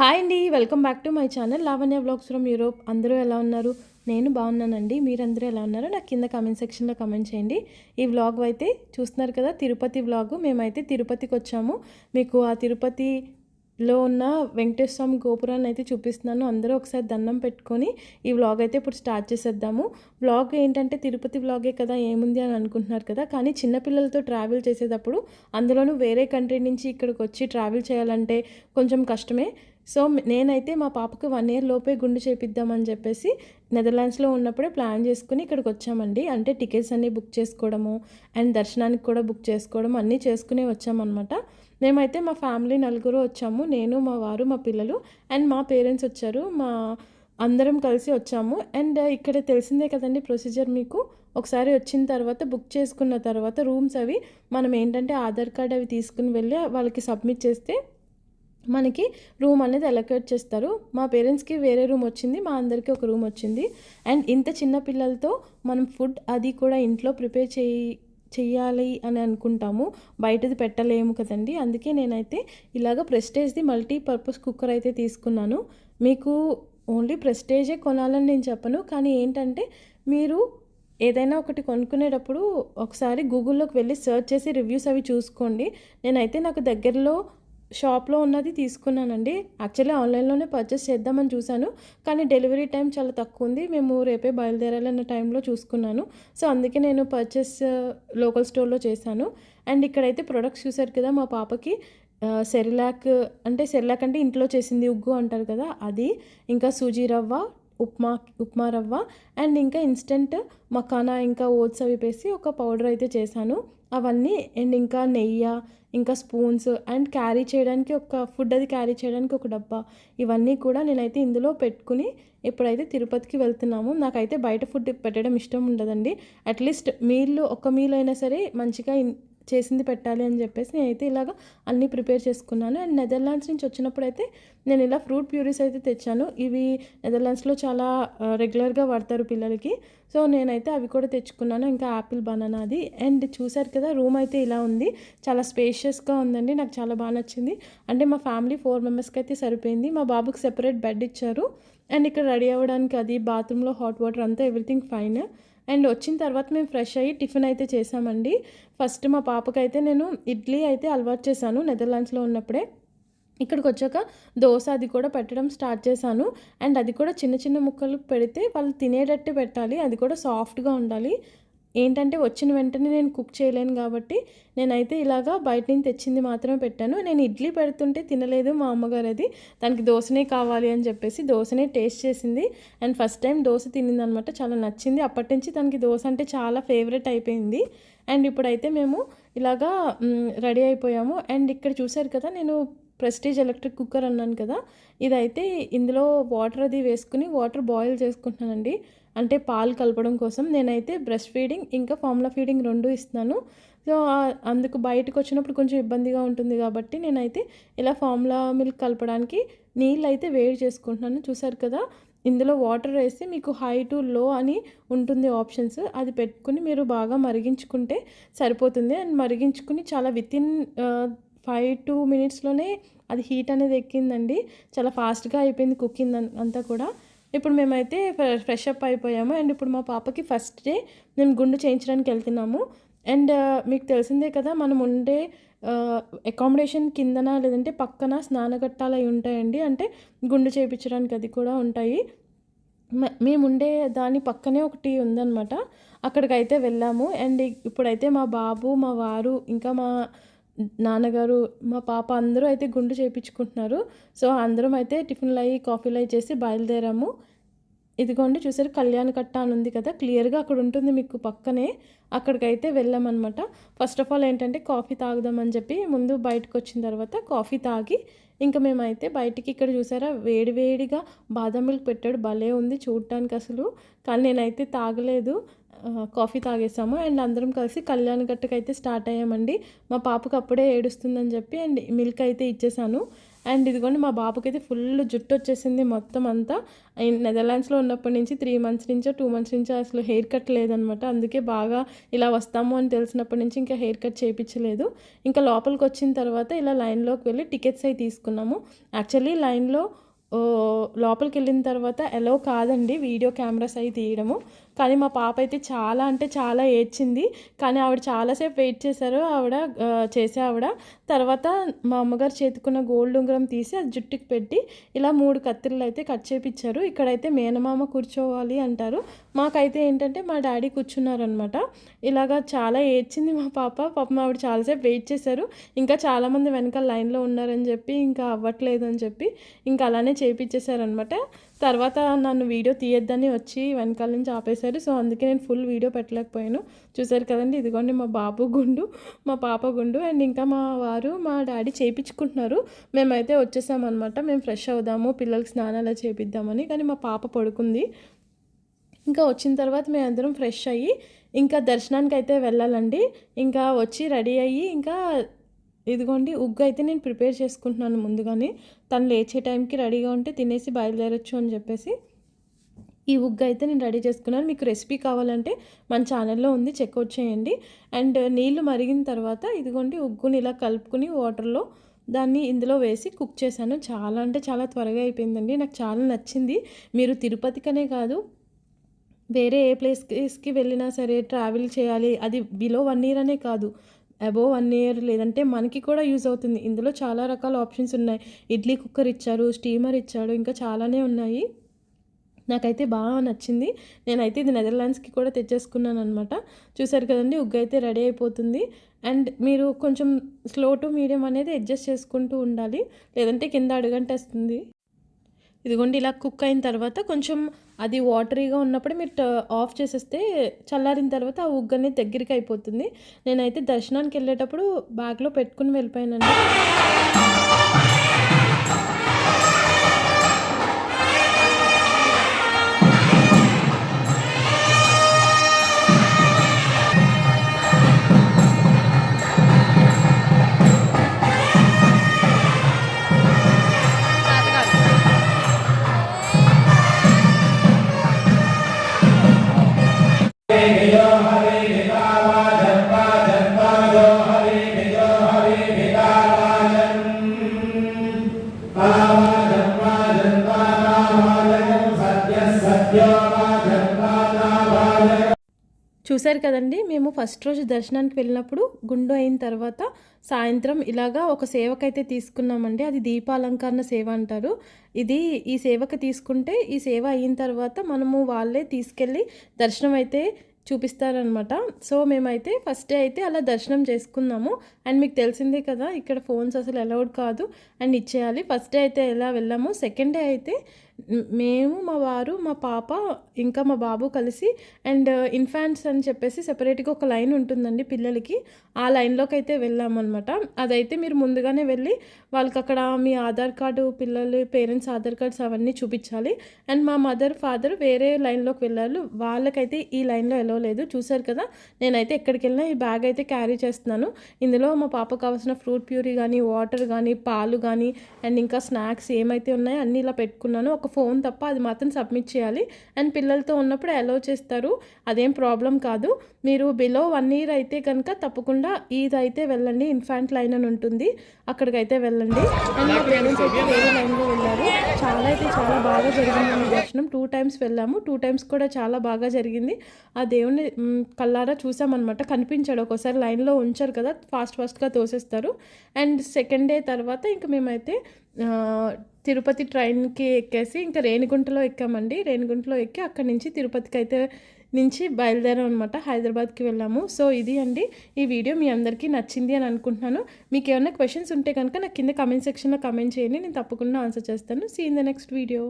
Hi అండి welcome back to my channel Lavanya blogs from Europe. అందరూ ఎలా ఉన్నారు? నేను బాగున్నానండి. మీరందరూ ఎలా ఉన్నారో? నాకు కింద కమెంట్ సెక్షన్లో కమెంట్ చేయండి. ఈ వ్లాగ్ అయితే చూస్తున్నారు కదా తిరుపతి వ్లాగ్ మేమైతే తిరుపతికి వచ్చాము. మీకు ఆ తిరుపతిలో ఉన్న వెంకటేశ్వర స్వామి గోపురాన్ని అయితే చూపిస్తున్నాను. అందరూ ఒకసారి దండం పెట్టుకొని ఈ వ్లాగ్ అయితే ఇప్పుడు స్టార్ట్ చేసేద్దాము. వ్లాగ్ ఏంటంటే తిరుపతి వ్లాగే కదా ఏముంది అని అనుకుంటున్నారు కదా. కానీ చిన్నపిల్లలతో ట్రావెల్ చేసేటప్పుడు అందులోనూ వేరే కంట్రీ నుంచి ఇక్కడికి వచ్చి ట్రావెల్ చేయాలంటే కొంచెం కష్టమే. సో నేనైతే మా పాపకు వన్ ఇయర్ లోపే గుండు చేపిద్దామని చెప్పేసి నెదర్లాండ్స్లో ఉన్నప్పుడే ప్లాన్ చేసుకుని ఇక్కడికి వచ్చామండి. అంటే టికెట్స్ అన్నీ బుక్ చేసుకోవడము అండ్ దర్శనానికి కూడా బుక్ చేసుకోవడం అన్నీ చేసుకునే వచ్చామన్నమాట. మేమైతే మా ఫ్యామిలీ నలుగురు వచ్చాము. నేను మా వారు మా పిల్లలు అండ్ మా పేరెంట్స్ వచ్చారు. మా అందరం కలిసి వచ్చాము. అండ్ uh, ఇక్కడ తెలిసిందే కదండి ప్రొసీజర్ మీకు. ఒకసారి వచ్చిన తర్వాత బుక్ చేసుకున్న తర్వాత రూమ్స్ అవి మనం ఏంటంటే ఆధార్ కార్డ్ అవి తీసుకుని వెళ్ళి వాళ్ళకి సబ్మిట్ చేస్తే మనకి రూమ్ అనేది అలొకేట్ చేస్తారు. మా పేరెంట్స్కి వేరే రూమ్ వచ్చింది మా అందరికీ ఒక రూమ్ వచ్చింది. అండ్ ఇంత చిన్న పిల్లలతో మనం ఫుడ్ అది కూడా ఇంట్లో ప్రిపేర్ చేయి చెయ్యాలి అని అనుకుంటాము. బయటది పెట్టలేము కదండి. అందుకే నేనైతే ఇలాగ ప్రెస్టేజ్ది మల్టీపర్పస్ కుక్కర్ అయితే తీసుకున్నాను. మీకు ఓన్లీ ప్రెస్టేజే కొనాలని నేను చెప్పను. కానీ ఏంటంటే మీరు ఏదైనా ఒకటి కొనుక్కునేటప్పుడు ఒకసారి గూగుల్లోకి వెళ్ళి సెర్చ్ చేసి రివ్యూస్ అవి చూసుకోండి. నేనైతే నాకు దగ్గరలో షాప్లో ఉన్నది తీసుకున్నానండి. యాక్చువల్లీ ఆన్లైన్లోనే పర్చేస్ చేద్దామని చూశాను. కానీ డెలివరీ టైం చాలా తక్కువ ఉంది మేము రేపే బయలుదేరాలన్న టైంలో చూసుకున్నాను. సో అందుకే నేను పర్చేస్ లోకల్ స్టోర్లో చేశాను. అండ్ ఇక్కడైతే ప్రొడక్ట్స్ చూసారు కదా మా పాపకి. సెరిలాక్ అంటే సెరిలాక్ అంటే ఇంట్లో చేసింది ఉగ్గు అంటారు కదా అది. ఇంకా సూజీ రవ్వ ఉప్మా ఉప్మా రవ్వ అండ్ ఇంకా ఇన్స్టెంట్ మకానా ఇంకా ఓట్స్ అవి వేసి ఒక పౌడర్ అయితే చేశాను. అవన్నీ అండ్ ఇంకా నెయ్యి ఇంకా స్పూన్స్ అండ్ క్యారీ చేయడానికి ఒక ఫుడ్ అది క్యారీ చేయడానికి ఒక డబ్బా. ఇవన్నీ కూడా నేనైతే ఇందులో పెట్టుకుని ఎప్పుడైతే తిరుపతికి వెళ్తున్నాము నాకైతే బయట ఫుడ్ పెట్టడం ఇష్టం ఉండదండి. అట్లీస్ట్ మీల్ ఒక మీల్ అయినా సరే మంచిగా చేసింది పెట్టాలి అని చెప్పేసి నేనైతే ఇలాగ అన్నీ ప్రిపేర్ చేసుకున్నాను. అండ్ నెదర్లాండ్స్ నుంచి వచ్చినప్పుడు అయితే నేను ఇలా ఫ్రూట్ ప్యూరీస్ అయితే తెచ్చాను. ఇవి నెదర్లాండ్స్లో చాలా రెగ్యులర్గా వాడతారు పిల్లలకి. సో నేనైతే అవి కూడా తెచ్చుకున్నాను. ఇంకా యాపిల్ బనానా అది. అండ్ చూశారు కదా రూమ్ అయితే ఇలా ఉంది. చాలా స్పేషియస్గా ఉందండి. నాకు చాలా బాగా నచ్చింది. అంటే మా ఫ్యామిలీ ఫోర్ మెంబర్స్కి అయితే సరిపోయింది. మా బాబుకి సెపరేట్ బెడ్ ఇచ్చారు. అండ్ ఇక్కడ రెడీ అవ్వడానికి అది బాత్రూంలో హాట్ వాటర్ అంతా ఎవ్రీథింగ్ ఫైన్. అండ్ వచ్చిన తర్వాత మేము ఫ్రెష్ అయ్యి టిఫిన్ అయితే చేసామండి. ఫస్ట్ మా పాపకైతే నేను ఇడ్లీ అయితే అలవాటు చేశాను నెదర్లాండ్స్లో ఉన్నప్పుడే. ఇక్కడికి వచ్చాక దోశ అది కూడా పెట్టడం స్టార్ట్ చేశాను. అండ్ అది కూడా చిన్న చిన్న ముక్కలు పెడితే వాళ్ళు తినేటట్టు పెట్టాలి. అది కూడా సాఫ్ట్గా ఉండాలి. ఏంటంటే వచ్చిన వెంటనే నేను కుక్ చేయలేను కాబట్టి నేనైతే ఇలాగా బయట నుంచి తెచ్చింది మాత్రమే పెట్టాను. నేను ఇడ్లీ పెడుతుంటే తినలేదు మా అమ్మగారు అది. దానికి దోశనే కావాలి అని చెప్పేసి దోశనే టేస్ట్ చేసింది. అండ్ ఫస్ట్ టైం దోశ తినింది అనమాట చాలా నచ్చింది. అప్పటి నుంచి తనకి దోశ అంటే చాలా ఫేవరెట్ అయిపోయింది. అండ్ ఇప్పుడైతే మేము ఇలాగా రెడీ అయిపోయాము. అండ్ ఇక్కడ చూశారు కదా నేను ప్రెస్టీజ్ ఎలక్ట్రిక్ కుక్కర్ అన్నాను కదా ఇదైతే ఇందులో వాటర్ అది వేసుకుని వాటర్ బాయిల్ చేసుకుంటున్నానండి. అంటే పాలు కలపడం కోసం నేనైతే బ్రెస్ట్ ఫీడింగ్ ఇంకా ఫార్ములా ఫీడింగ్ రెండు ఇస్తున్నాను. సో అందుకు బయటకు వచ్చినప్పుడు కొంచెం ఇబ్బందిగా ఉంటుంది కాబట్టి నేనైతే ఇలా ఫార్ములా మిల్క్ కలపడానికి నీళ్ళు అయితే వేడి చేసుకుంటున్నాను. చూసారు కదా ఇందులో వాటర్ వేసి మీకు హై టు లో అని ఉంటుంది ఆప్షన్స్. అది పెట్టుకుని మీరు బాగా మరిగించుకుంటే సరిపోతుంది. అండ్ మరిగించుకుని చాలా వితిన్ ఫైవ్ టూ మినిట్స్లోనే అది హీట్ అనేది ఎక్కిందండి. చాలా ఫాస్ట్గా అయిపోయింది కుకింగ్ అంతా కూడా. ఇప్పుడు మేమైతే ఫ్రెష్ అప్ అయిపోయాము. అండ్ ఇప్పుడు మా పాపకి ఫస్ట్ డే మేము గుండు చేయించడానికి వెళ్తున్నాము. అండ్ మీకు తెలిసిందే కదా మనం ఉండే అకామిడేషన్ కిందన లేదంటే పక్కన స్నానఘట్టాలు అవి ఉంటాయండి. అంటే గుండు చేయించడానికి అది కూడా ఉంటాయి. మేము ఉండే దాని పక్కనే ఒకటి ఉందన్నమాట. అక్కడికైతే వెళ్ళాము. అండ్ ఇప్పుడైతే మా బాబు మా వారు ఇంకా మా నాన్నగారు మా పాప అందరూ అయితే గుండు చేయించుకుంటున్నారు సో అందరం అయితే టిఫిన్లు అయ్యి కాఫీలు అయ్యి చేసి బయలుదేరాము. ఇదిగోండి చూసారు కళ్యాణ కట్ట అని ఉంది కదా క్లియర్గా అక్కడ ఉంటుంది మీకు పక్కనే. అక్కడికైతే వెళ్ళామన్నమాట. ఫస్ట్ ఆఫ్ ఆల్ ఏంటంటే కాఫీ తాగుదామని చెప్పి ముందు బయటకు వచ్చిన తర్వాత కాఫీ తాగి ఇంకా మేమైతే బయటికి ఇక్కడ చూసారా వేడివేడిగా బాదం మిల్క్ పెట్టాడు. భలే ఉంది చూడటానికి అసలు. కానీ నేనైతే తాగలేదు. కాఫీ తాగేసాము. అండ్ అందరం కలిసి కళ్యాణ్ గట్టుకు అయితే స్టార్ట్ అయ్యామండి. మా పాపకు అప్పుడే ఏడుస్తుందని చెప్పి అండ్ మిల్క్ అయితే ఇచ్చేసాను. అండ్ ఇదిగోండి మా బాబుకైతే ఫుల్ జుట్టు వచ్చేసింది మొత్తం అంతా. అండ్ నెదర్లాండ్స్లో ఉన్నప్పటి నుంచి త్రీ మంత్స్ నుంచో టూ మంత్స్ నుంచో అసలు హెయిర్ కట్ లేదనమాట. అందుకే బాగా ఇలా వస్తాము అని తెలిసినప్పటి నుంచి ఇంకా హెయిర్ కట్ చేయించలేదు. ఇంకా లోపలికి వచ్చిన తర్వాత ఇలా లైన్లోకి వెళ్ళి టికెట్స్ అవి తీసుకున్నాము. యాక్చువల్లీ లైన్లో లోపలికి వెళ్ళిన తర్వాత ఎలో కాదండి వీడియో కెమెరాస్ అవి తీయడము. కానీ మా పాప అయితే చాలా అంటే చాలా ఏడ్చింది. కానీ ఆవిడ చాలాసేపు వెయిట్ చేశారు. ఆవిడ చేసే ఆవిడ. తర్వాత మా అమ్మగారు చేతుకున్న గోల్డ్ ఉంగరం తీసి అది జుట్టుకి పెట్టి ఇలా మూడు కత్తిరలు అయితే కట్ చేపించారు ఇక్కడైతే మేనమామ కూర్చోవాలి అంటారు. మాకైతే ఏంటంటే మా డాడీ కూర్చున్నారనమాట ఇలాగా చాలా ఏడ్చింది మా పాప. పాపం ఆవిడ చాలాసేపు వెయిట్ చేశారు. ఇంకా చాలామంది వెనకాల లైన్లో ఉన్నారని చెప్పి ఇంకా అవ్వట్లేదు అని చెప్పి ఇంకా అలానే చేయించేశారనమాట తర్వాత నన్ను వీడియో తీయొద్దని వచ్చి వెనకాల నుంచి ఆపేశారు. సో అందుకే నేను ఫుల్ వీడియో పెట్టలేకపోయాను. చూసారు కదండి ఇదిగోండి మా బాబు గుండు మా పాప గుండు అండ్ ఇంకా మా వారు మా డాడీ చేయించుకుంటున్నారు మేమైతే వచ్చేసామన్నమాట. మేము ఫ్రెష్ అవుదాము పిల్లలకి స్నానాలు చేపిద్దామని. కానీ మా పాప పడుకుంది. ఇంకా వచ్చిన తర్వాత మేము అందరం ఫ్రెష్ అయ్యి ఇంకా దర్శనానికి అయితే వెళ్ళాలండి. ఇంకా వచ్చి రెడీ అయ్యి ఇంకా ఇదిగోండి ఉగ్గు అయితే నేను ప్రిపేర్ చేసుకుంటున్నాను ముందుగానే. తను లేచే టైంకి రెడీగా ఉంటే తినేసి బయలుదేరొచ్చు అని చెప్పేసి ఈ ఉగ్గు అయితే నేను రెడీ చేసుకున్నాను. మీకు రెసిపీ కావాలంటే మన ఛానల్లో ఉంది చెక్అవుట్ చేయండి. అండ్ నీళ్ళు మరిగిన తర్వాత ఇదిగోండి ఉగ్గుని ఇలా కలుపుకుని వాటర్లో దాన్ని ఇందులో వేసి కుక్ చేశాను. చాలా అంటే చాలా త్వరగా అయిపోయిందండి. నాకు చాలా నచ్చింది. మీరు తిరుపతికనే కాదు వేరే ఏ ప్లేస్కి వెళ్ళినా సరే ట్రావెల్ చేయాలి. అది బిలో వన్ ఇయర్ అనే కాదు. అబోవ్ వన్ ఇయర్ లేదంటే మనకి కూడా యూజ్ అవుతుంది. ఇందులో చాలా రకాల ఆప్షన్స్ ఉన్నాయి. ఇడ్లీ కుక్కర్ ఇచ్చారు స్టీమర్ ఇచ్చాడు ఇంకా చాలానే ఉన్నాయి. నాకైతే బాగా నచ్చింది. నేనైతే ఇది నెదర్లాండ్స్కి కూడా తెచ్చేసుకున్నాను అనమాట చూసారు కదండి ఉగ్గు అయితే రెడీ అయిపోతుంది. అండ్ మీరు కొంచెం స్లో టు మీడియం అనేది అడ్జస్ట్ చేసుకుంటూ ఉండాలి. లేదంటే కింద అడుగంటేస్తుంది. ఇదిగోండి ఇలా కుక్ అయిన తర్వాత కొంచెం అది వాటరీగా ఉన్నప్పుడు మీరు ట- ఆఫ్ చేసేస్తే చల్లారిన తర్వాత ఆ ఉగ్గు అనేది దగ్గరికి అయిపోతుంది. నేనైతే దర్శనానికి వెళ్ళేటప్పుడు బ్యాగ్లో పెట్టుకుని వెళ్ళిపోయానండి. చూశారు కదండి మేము ఫస్ట్ రోజు దర్శనానికి వెళ్ళినప్పుడు గుండు అయిన తర్వాత సాయంత్రం ఇలాగా ఒక సేవకైతే తీసుకున్నామండి అది దీపాలంకరణ సేవ అంటారు. ఇది ఈ సేవకు తీసుకుంటే ఈ సేవ అయిన తర్వాత మనము వాళ్ళే తీసుకెళ్ళి దర్శనం అయితే చూపిస్తారనమాట సో మేమైతే ఫస్ట్ డే అయితే అలా దర్శనం చేసుకున్నాము. అండ్ మీకు తెలిసిందే కదా ఇక్కడ ఫోన్స్ అసలు అలౌడ్ కాదు. అండ్ ఇచ్చేయాలి. ఫస్ట్ డే అయితే ఎలా వెళ్ళాము సెకండ్ డే అయితే మేము మా వారు మా పాప ఇంకా మా బాబు కలిసి అండ్ uh, ఇన్ఫాంట్స్ అని చెప్పేసి సెపరేట్గా ఒక లైన్ ఉంటుందండి పిల్లలకి. ఆ లైన్లోకి అయితే వెళ్ళామన్నమాట. అదైతే మీరు ముందుగానే వెళ్ళి వాళ్ళకి అక్కడ మీ ఆధార్ కార్డు పిల్లలు పేరెంట్స్ ఆధార్ కార్డ్స్ అవన్నీ చూపించాలి. అండ్ మా మదర్ ఫాదర్ వేరే లైన్లోకి వెళ్ళారు. వాళ్ళకైతే ఈ లైన్లో వెళ్ళలేదు చూశారు కదా నేనైతే ఎక్కడికి వెళ్ళినా ఈ బ్యాగ్ అయితే క్యారీ చేస్తున్నాను. ఇందులో మా పాపకు కావాల్సిన ఫ్రూట్ ప్యూరీ కానీ వాటర్ కానీ పాలు కానీ అండ్ ఇంకా స్నాక్స్ ఏమైతే ఉన్నాయో అన్నీ ఇలా పెట్టుకున్నాను. ఒక ఫోన్ తప్ప అది మాత్రం సబ్మిట్ చేయాలి. అండ్ పిల్లలతో ఉన్నప్పుడు అలో చేస్తారు. అదేం ప్రాబ్లం కాదు. మీరు బిలో వన్ ఇయర్ అయితే కనుక తప్పకుండా ఈద్ అయితే వెళ్ళండి. ఇన్ఫాంట్ లైన్ అని ఉంటుంది. అక్కడికైతే వెళ్ళండి. అండ్ మా పేరెంట్స్ అయితే వేరే లైన్లో వెళ్ళారు. చాలా అయితే చాలా బాగా జరిగింది. మీ దర్శనం టూ టైమ్స్ వెళ్ళాము. టూ టైమ్స్ కూడా చాలా బాగా జరిగింది. ఆ దేవుని కల్లారా చూసామన్నమాట. కనిపించాడు. ఒకసారి లైన్లో ఉంచారు కదా. ఫాస్ట్ ఫాస్ట్గా తోసేస్తారు. అండ్ సెకండ్ డే తర్వాత ఇంకా మేమైతే తిరుపతి ట్రైన్కి ఎక్కేసి ఇంకా రేణిగుంటలో ఎక్కామండి. రేణిగుంటలో ఎక్కి అక్కడి నుంచి తిరుపతికి అయితే నుంచి బయలుదేరాం అనమాట హైదరాబాద్కి వెళ్ళాము. సో ఇది అండి ఈ వీడియో. మీ అందరికీ నచ్చింది అని అనుకుంటున్నాను. మీకు ఏమైనా క్వశ్చన్స్ ఉంటే కనుక నాకు కింద కమెంట్ సెక్షన్లో కమెంట్ చేయండి. నేను తప్పకుండా ఆన్సర్ చేస్తాను. See in the next video